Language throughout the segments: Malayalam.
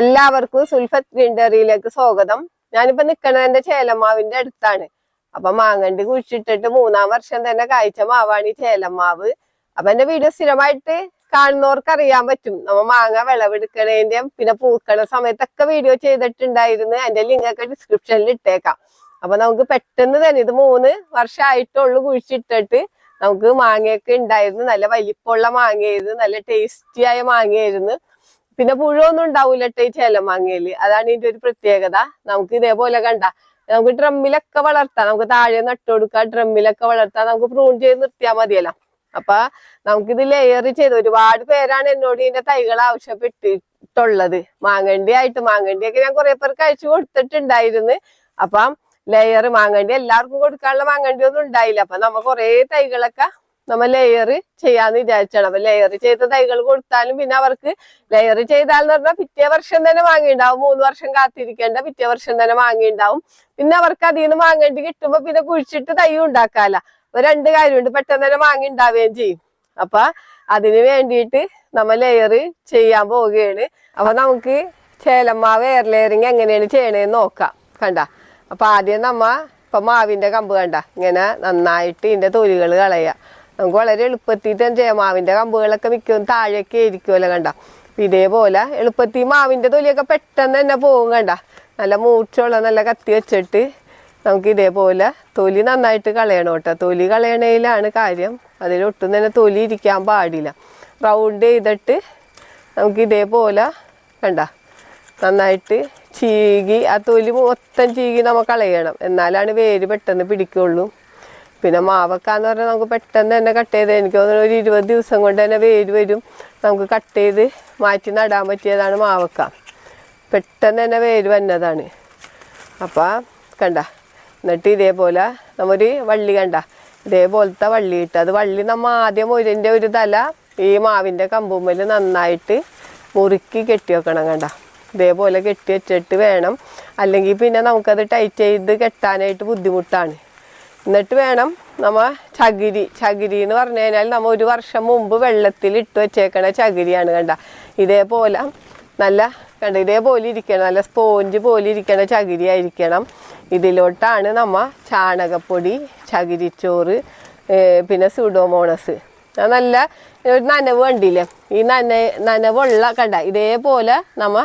എല്ലാവർക്കും സുൽഫത്ത് ഗ്രീൻഡറിയിലേക്ക് സ്വാഗതം. ഞാനിപ്പോ നിക്കണത് എന്റെ ചേലമാവിന്റെ അടുത്താണ്. അപ്പൊ മാങ്ങണ്ടി കുഴിച്ചിട്ടിട്ട് മൂന്നാം വർഷം തന്നെ കാഴ്ച മാവാണ് ഈ ചേലമാവ് അപ്പൊ എന്റെ വീഡിയോ സ്ഥിരമായിട്ട് കാണുന്നവർക്ക് അറിയാൻ പറ്റും. നമ്മ മാങ്ങ വിളവെടുക്കണേന്റെയും പിന്നെ പൂക്കണ സമയത്തൊക്കെ വീഡിയോ ചെയ്തിട്ടുണ്ടായിരുന്നു. എന്റെ ലിങ്ക് ഒക്കെ ഡിസ്ക്രിപ്ഷനിൽ ഇട്ടേക്കാം. അപ്പൊ നമുക്ക് പെട്ടെന്ന് തന്നെ ഇത് മൂന്ന് വർഷമായിട്ടുള്ളൂ കുഴിച്ചിട്ടിട്ട് നമുക്ക് മാങ്ങയൊക്കെ ഉണ്ടായിരുന്നു. നല്ല വലിപ്പമുള്ള മാങ്ങയായിരുന്നു. നല്ല ടേസ്റ്റിയായ മാങ്ങയായിരുന്നു. പിന്നെ പുഴുവൊന്നും ഉണ്ടാവൂല ഈ ചേലമാങ്ങയിൽ അതാണ് ഇതിന്റെ ഒരു പ്രത്യേകത. നമുക്ക് ഇതേപോലെ കണ്ട നമുക്ക് ഡ്രമ്മിലൊക്കെ വളർത്താം. നമുക്ക് താഴെ നട്ടുകൊടുക്കാം ഡ്രമ്മിലൊക്കെ വളർത്താം. നമുക്ക് പ്രൂൺ ചെയ്ത് നിർത്തിയാൽ മതിയല്ലോ. അപ്പൊ നമുക്കിത് ലെയർ ചെയ്ത് ഒരുപാട് പേരാണ് എന്നോട് ഇതിന്റെ തൈകൾ ആവശ്യപ്പെട്ടിട്ടുള്ളത്. മാങ്ങണ്ടി ആയിട്ട് മാങ്ങണ്ടിയൊക്കെ ഞാൻ കുറെ പേർക്ക് അയച്ചു കൊടുത്തിട്ടുണ്ടായിരുന്നു. അപ്പം ലെയർ മാങ്ങണ്ടി എല്ലാവർക്കും കൊടുക്കാനുള്ള മാങ്ങണ്ടി ഒന്നും ഉണ്ടായില്ല. അപ്പൊ നമ്മ കുറെ തൈകളൊക്കെ നമ്മ ലെയർ ചെയ്യാന്ന് വിചാരിച്ചാണ്. അപ്പൊ ലെയർ ചെയ്ത തൈകൾ കൊടുത്താലും പിന്നെ അവർക്ക് ലെയർ ചെയ്താലെന്ന് പറഞ്ഞാൽ പിറ്റേ വർഷം തന്നെ വാങ്ങിണ്ടാവും മൂന്ന് വർഷം കാത്തിരിക്കേണ്ട പിറ്റേ വർഷം തന്നെ വാങ്ങിണ്ടാവും പിന്നെ അവർക്ക് അതിൽ നിന്ന് വാങ്ങേണ്ടി കിട്ടുമ്പോ പിന്നെ കുഴിച്ചിട്ട് തൈ ഉണ്ടാക്കാല അപ്പൊ രണ്ട് കാര്യമുണ്ട്. പെട്ടെന്ന് തന്നെ വാങ്ങി ഉണ്ടാവുകയും ചെയ്യും. അപ്പൊ അതിന് വേണ്ടിയിട്ട് നമ്മൾ ലെയർ ചെയ്യാൻ പോവുകയാണ്. അപ്പൊ നമുക്ക് ചേലമാവ് എയർ ലെയറിങ് എങ്ങനെയാണ് ചെയ്യണേന്ന് നോക്കാം. കണ്ട? അപ്പൊ ആദ്യം നമ്മ ഇപ്പൊ മാവിന്റെ കമ്പ് കണ്ട? ഇങ്ങനെ നന്നായിട്ട് ഇതിന്റെ തൊലികൾ കളയുക നമുക്ക് വളരെ എളുപ്പത്തിൽ തന്നെ ചെയ്യാം. മാവിന്റെ കമ്പുകളൊക്കെ മിക്കതും താഴേക്ക് ആയിരിക്കുമല്ലോ കണ്ട. ഇതേപോലെ എളുപ്പത്തിൽ മാവിന്റെ തൊലിയൊക്കെ പെട്ടെന്ന് തന്നെ പോകും കണ്ട. നല്ല മൂർച്ചയുള്ള നല്ല കത്തി വെച്ചിട്ട് നമുക്ക് ഇതേപോലെ തൊലി നന്നായിട്ട് കളയണം കേട്ടോ. തൊലി കളയണേലാണ് കാര്യം. അതിലൊട്ടും തന്നെ തൊലി ഇരിക്കാൻ പാടില്ല. റൗണ്ട് ചെയ്തിട്ട് നമുക്ക് ഇതേപോലെ കണ്ട. നന്നായിട്ട് ചീകി ആ തൊലി മൊത്തം ചീകി നമ്മൾ കളയണം. എന്നാലാണ് വേര് പെട്ടെന്ന് പിടിക്കുള്ളൂ. പിന്നെ മാവക്കാന്ന് പറഞ്ഞാൽ നമുക്ക് പെട്ടെന്ന് തന്നെ കട്ട് ചെയ്ത് എനിക്ക് തോന്നുന്നു ഒരു ഇരുപത് ദിവസം കൊണ്ട് തന്നെ വേര് വരും. നമുക്ക് കട്ട് ചെയ്ത് മാറ്റി നടാൻ പറ്റിയതാണ് മാവക്ക. പെട്ടെന്ന് തന്നെ വേര് വന്നതാണ്. അപ്പം കണ്ട എന്നിട്ട് ഇതേപോലെ നമ്മൊരു വള്ളി കണ്ട ഇതേപോലത്തെ വള്ളി ഇട്ട് അത് വള്ളി നമ്മൾ ആദ്യം ഒരിന്റെ ഒരു തല ഈ മാവിന്റെ കമ്പുമ്മൽ നന്നായിട്ട് മുറുക്കി കെട്ടി വെക്കണം കണ്ട. ഇതേപോലെ കെട്ടി വെച്ചിട്ട് വേണം. അല്ലെങ്കിൽ പിന്നെ നമുക്കത് ടൈറ്റ് ചെയ്ത് കെട്ടാനായിട്ട് ബുദ്ധിമുട്ടാണ്. എന്നിട്ട് വേണം നമ്മ ചകിരി ചകിരി എന്ന് പറഞ്ഞു കഴിഞ്ഞാൽ നമ്മ ഒരു വർഷം മുമ്പ് വെള്ളത്തിൽ ഇട്ട് വെച്ചേക്കണ ചകിരിയാണ് കണ്ട. ഇതേപോലെ നല്ല കണ്ട ഇതേപോലെ ഇരിക്കണം നല്ല സ്പോഞ്ച് പോലെ ഇരിക്കണ ചകിരി ആയിരിക്കണം. ഇതിലോട്ടാണ് നമ്മ ചാണകപ്പൊടി ചകിരിച്ചോറ് പിന്നെ സുഡോമോണസ് നല്ല ഒരു നനവ് കണ്ടില്ലേ? ഈ നന നനവുള്ള കണ്ട ഇതേപോലെ നമ്മ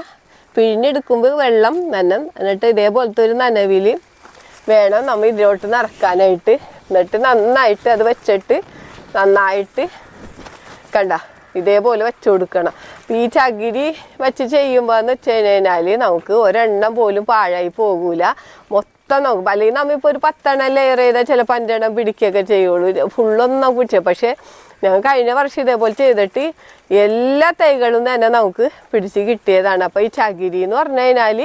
പിഴിഞ്ഞെടുക്കുമ്പോൾ വെള്ളം നനം എന്നിട്ട് ഇതേപോലത്തെ ഒരു നനവിൽ വേണം നമ്മൾ ഇതിലോട്ട് നിറക്കാനായിട്ട് എന്നിട്ട് നന്നായിട്ട് അത് വെച്ചിട്ട് നന്നായിട്ട് കണ്ട ഇതേപോലെ വെച്ചു കൊടുക്കണം. ഈ ചകിരി വെച്ച് ചെയ്യുമ്പോൾ വെച്ച് കഴിഞ്ഞാൽ നമുക്ക് ഒരെണ്ണം പോലും പാഴായി പോകൂല. മൊത്തം നോക്കും അല്ലെങ്കിൽ നമ്മളിപ്പോൾ ഒരു പത്തെണ്ണം ലെയർ ചെയ്താൽ ചിലപ്പോൾ അഞ്ചെണ്ണം പിടിക്കുകയൊക്കെ ചെയ്യുള്ളൂ. ഫുള്ളൊന്നും നമുക്ക് പിടിച്ചത് പക്ഷേ ഞാൻ കഴിഞ്ഞ വർഷം ഇതേപോലെ ചെയ്തിട്ട് എല്ലാ തൈകളും തന്നെ നമുക്ക് പിടിച്ച് കിട്ടിയതാണ്. അപ്പോൾ ഈ ചകിരി എന്ന് പറഞ്ഞു കഴിഞ്ഞാൽ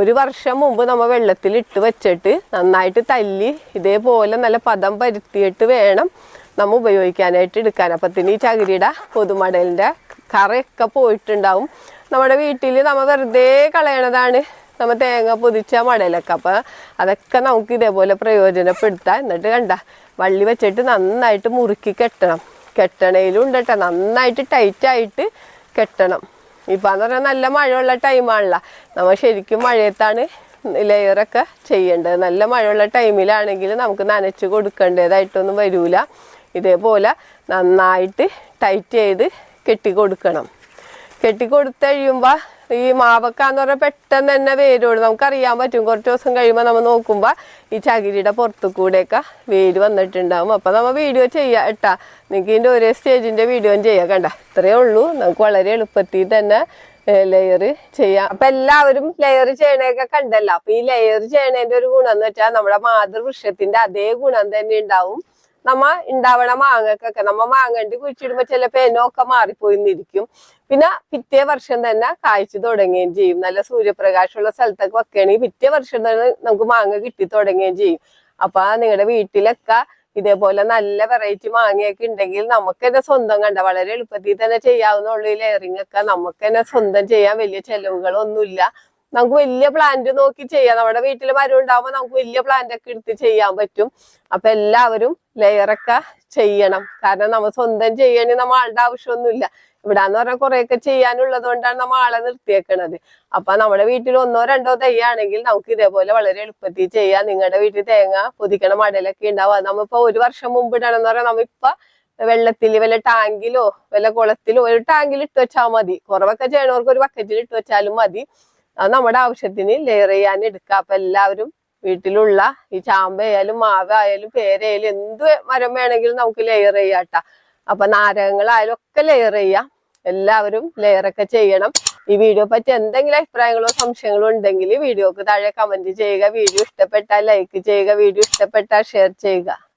ഒരു വർഷം മുമ്പ് നമ്മൾ വെള്ളത്തിൽ ഇട്ട് വെച്ചിട്ട് നന്നായിട്ട് തല്ലി ഇതേപോലെ നല്ല പദം പരുത്തിയിട്ട് വേണം നമ്മൾ ഉപയോഗിക്കാനായിട്ട് എടുക്കാൻ. അപ്പത്തിന് ഈ ചകിരിയുടെ പൊതുമടലിന്റെ കറയൊക്കെ പോയിട്ടുണ്ടാവും. നമ്മുടെ വീട്ടിൽ നമ്മൾ വെറുതെ കളയണതാണ് നമ്മ തേങ്ങ പൊതിച്ച മടലൊക്കെ അപ്പോൾ അതൊക്കെ നമുക്ക് ഇതേപോലെ പ്രയോജനപ്പെടുത്താം. എന്നിട്ട് കണ്ട വള്ളി വെച്ചിട്ട് നന്നായിട്ട് മുറുക്കി കെട്ടണം. കെട്ടണയിലും ഉണ്ട് കേട്ടോ നന്നായിട്ട് ടൈറ്റായിട്ട് കെട്ടണം. ഇപ്പം എന്ന് പറഞ്ഞാൽ നല്ല മഴയുള്ള ടൈമാണല്ലോ നമ്മൾ ശരിക്കും മഴയത്താണ് ലെയറൊക്കെ ചെയ്യേണ്ടത്. നല്ല മഴയുള്ള ടൈമിലാണെങ്കിൽ നമുക്ക് നനച്ച് കൊടുക്കേണ്ടതായിട്ടൊന്നും വരൂല. ഇതേപോലെ നന്നായിട്ട് ടൈറ്റ് ചെയ്ത് കെട്ടി കൊടുക്കണം. കെട്ടി ഈ മാവക്കാന്ന് പറഞ്ഞാൽ പെട്ടെന്ന് തന്നെ വേരോട് നമുക്കറിയാൻ പറ്റും. കുറച്ച് ദിവസം കഴിയുമ്പോൾ നമ്മൾ നോക്കുമ്പോൾ ഈ ചകിരിയുടെ പുറത്തു കൂടെയൊക്കെ വേര് വന്നിട്ടുണ്ടാവും. അപ്പം നമ്മൾ വീഡിയോ ചെയ്യാം കേട്ടാ. നിങ്ങൾക്ക് ഇതിന്റെ ഒരേ സ്റ്റേജിന്റെ വീഡിയോയും ചെയ്യാം കണ്ട. ഇത്രയേ ഉള്ളൂ. നമുക്ക് വളരെ എളുപ്പത്തിൽ തന്നെ ലെയർ ചെയ്യാം. അപ്പൊ എല്ലാവരും ലെയർ ചെയ്യണേക്കെ കണ്ടല്ലോ. അപ്പൊ ഈ ലെയർ ചെയ്യണതിന്റെ ഒരു ഗുണം എന്ന് വെച്ചാൽ നമ്മുടെ മാതൃവൃക്ഷത്തിന്റെ അതേ ഗുണം തന്നെ ഉണ്ടാവും. നമ്മ ഉണ്ടാവണ മാങ്ങക്കൊക്കെ നമ്മ മാങ്ങണ്ട് കുഴിച്ചിടുമ്പോ ചിലപ്പോ എന്നൊക്കെ മാറിപ്പോയിന്നിരിക്കും. പിന്നെ പിറ്റേ വർഷം തന്നെ കായ്ച്ചു തുടങ്ങുകയും ചെയ്യും. നല്ല സൂര്യപ്രകാശമുള്ള സ്ഥലത്തൊക്കെ വെക്കുകയാണെങ്കിൽ പിറ്റേ വർഷം തന്നെ നമുക്ക് മാങ്ങ കിട്ടി തുടങ്ങുകയും ചെയ്യും. അപ്പൊ നിങ്ങളുടെ വീട്ടിലൊക്കെ ഇതേപോലെ നല്ല വെറൈറ്റി മാങ്ങയൊക്കെ ഉണ്ടെങ്കിൽ നമുക്ക് തന്നെ സ്വന്തം കണ്ട വളരെ എളുപ്പത്തിൽ തന്നെ ചെയ്യാവുന്ന ഈ ലെയറിംഗ് ഒക്കെ നമുക്ക് തന്നെ സ്വന്തം ചെയ്യാൻ വലിയ ചെലവുകളൊന്നുമില്ല നമുക്ക് വലിയ പ്ലാന്റ് നോക്കി ചെയ്യാം. നമ്മുടെ വീട്ടിൽ മരം ഉണ്ടാവുമ്പോൾ നമുക്ക് വലിയ പ്ലാന്റ് ഒക്കെ എടുത്ത് ചെയ്യാൻ പറ്റും. അപ്പൊ എല്ലാവരും ലെയറൊക്കെ ചെയ്യണം. കാരണം നമ്മൾ സ്വന്തം ചെയ്യണേ നമ്മൾ ആളുടെ ആവശ്യമൊന്നുമില്ല. ഇവിടാന്ന് പറഞ്ഞാൽ കുറെയൊക്കെ ചെയ്യാനുള്ളത് കൊണ്ടാണ് നമ്മൾ ആളെ നിർത്തിയേക്കണത്. അപ്പൊ നമ്മുടെ വീട്ടിൽ ഒന്നോ രണ്ടോ തൈയാണെങ്കിൽ നമുക്ക് ഇതേപോലെ വളരെ എളുപ്പത്തിൽ ചെയ്യാം. നിങ്ങളുടെ വീട്ടിൽ തേങ്ങ പൊതിക്കണ മടലൊക്കെ ഉണ്ടാവുക നമ്മളിപ്പോ ഒരു വർഷം മുമ്പ് ഇടണമെന്ന് പറഞ്ഞാൽ നമ്മിപ്പോ വെള്ളത്തിൽ വല്ല ടാങ്കിലോ വല്ല കുളത്തിലോ ഒരു ടാങ്കിൽ ഇട്ട് വെച്ചാൽ മതി. കുറവൊക്കെ ചെയ്യണവർക്ക് ഒരു ബക്കറ്റിൽ ഇട്ട് വെച്ചാലും മതി. നമ്മുടെ ആവശ്യത്തിന് ലെയർ ചെയ്യാൻ എടുക്കുക. അപ്പൊ എല്ലാവരും വീട്ടിലുള്ള ഈ ചാമ്പയായാലും മാവായാലും പേരയായാലും എന്ത് മരം വേണമെങ്കിലും നമുക്ക് ലെയർ ചെയ്യാട്ട അപ്പൊ നാരകങ്ങളായാലും ഒക്കെ ലെയർ ചെയ്യാം. എല്ലാവരും ലെയർ ഒക്കെ ചെയ്യണം. ഈ വീഡിയോ പറ്റി എന്തെങ്കിലും അഭിപ്രായങ്ങളോ സംശയങ്ങളോ ഉണ്ടെങ്കിൽ വീഡിയോക്ക് താഴെ കമന്റ് ചെയ്യുക. വീഡിയോ ഇഷ്ടപ്പെട്ടാൽ ലൈക്ക് ചെയ്യുക. വീഡിയോ ഇഷ്ടപ്പെട്ടാൽ ഷെയർ ചെയ്യുക.